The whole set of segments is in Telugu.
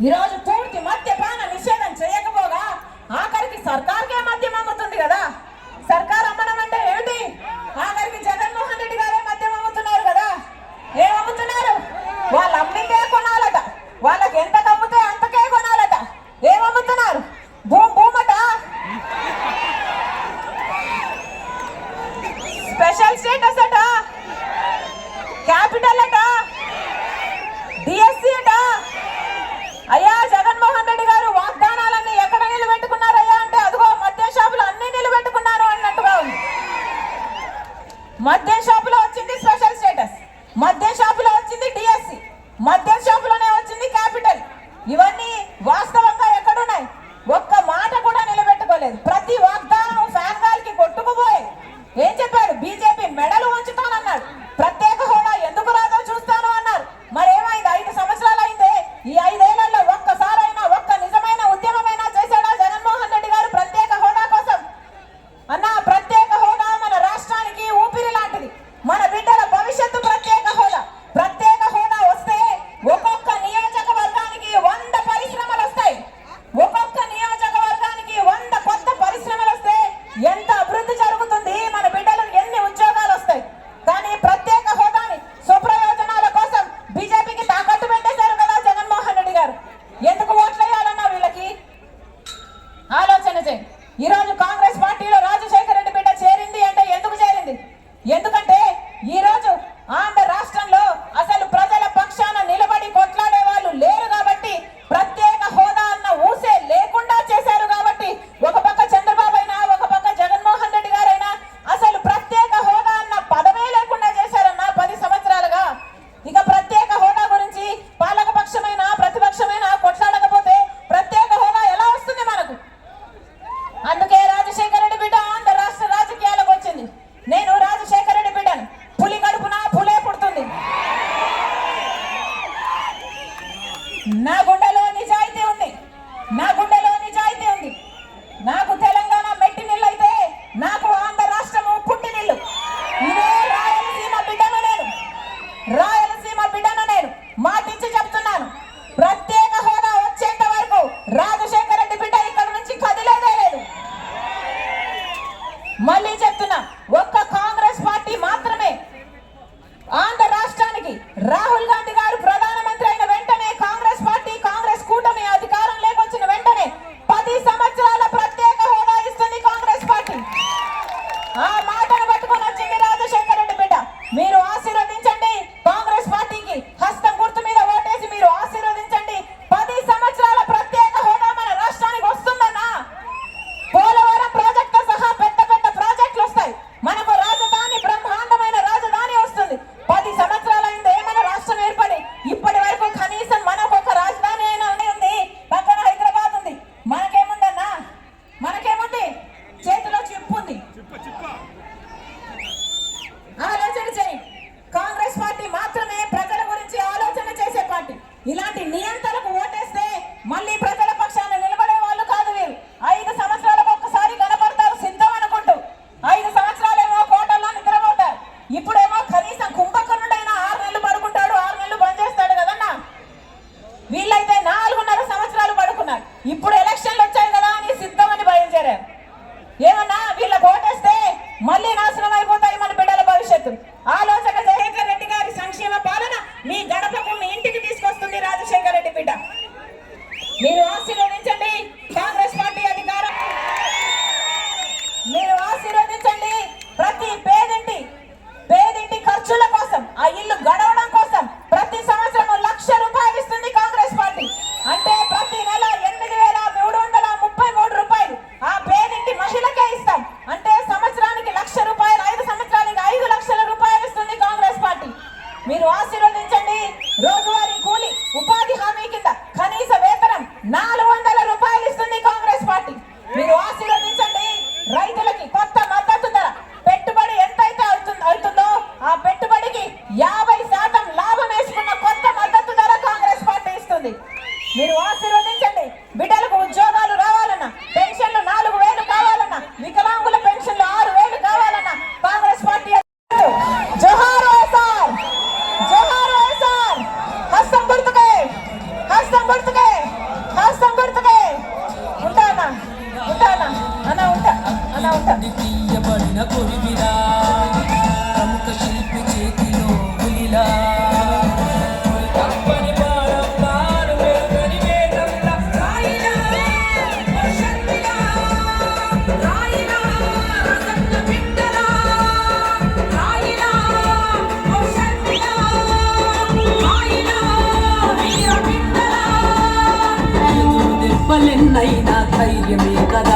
ఈరోజు పూర్తి మద్యపాన నిషేధం చేయకపోగా ఆఖరికి సర్కార్కే మద్యం అమ్ముతుంది కదా? సర్కార్ అమ్మడం అంటే ఏమిటి ఆఖరికి జగన్మోహన్ రెడ్డి గారే మద్యం అమ్ముతున్నారు కదా? ఏం అమ్ముతున్నారు? వాళ్ళు అమ్మితే కొనాలి. Mas eu మళ్ళీ చెప్తున్నా ఒక్క కాంగ్రెస్ పార్టీ మాత్రమే ఆంధ్ర రాష్ట్రానికి రాహుల్ మీరు ఆశీర్వదించండి. మీరు వెన్నైనా ధైర్యమే కదా.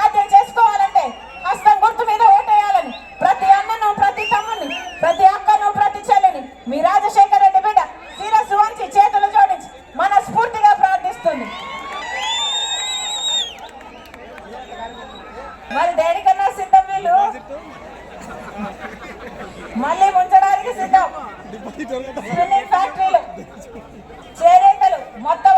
మరి దేనికన్నా సిద్ధం వీళ్ళు? మళ్ళీ ఉంచడానికి సిద్ధం. ఫ్యాక్టరీలు చేరేకలు మొత్తం